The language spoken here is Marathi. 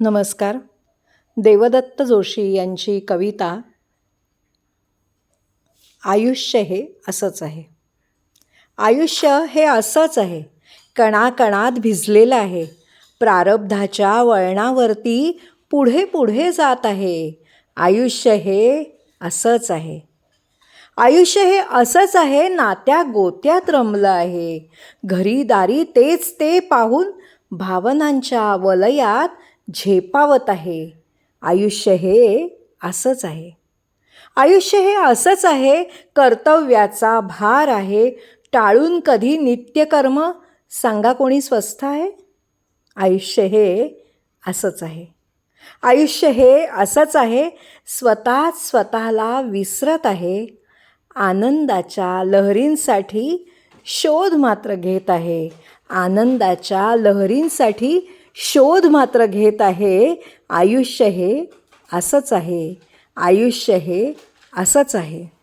नमस्कार. देवदत्त जोशी यांची कविता आयुष्य हे असंच आहे. आयुष्य हे असंच आहे. कणाकणात भिजलेलं आहे. प्रारब्धाच्या वळणावरती पुढे पुढे जात आहे. आयुष्य हे असंच आहे. आयुष्य हे असंच आहे नात्या गोत्यात रमलं आहे. घरी दारी तेच ते पाहून भावनांच्या वलयात झेपावत आहे. आयुष्य हे असंच आहे. आयुष्य हे असंच आहे. कर्तव्याचा भार आहे. टाळून कधी नित्यकर्म? सांगा कोणी स्वस्थ आहे? आयुष्य हे असंच आहे. आयुष्य हे असंच आहे. स्वतःच स्वतःला विसरत आहे. आनंदाच्या लहरींसाठी शोध मात्र घेत आहे. आनंदाच्या लहरींसाठी शोध मात्र घेत आहे. आयुष्य हे असंच आहे. आयुष्य हे असंच आहे.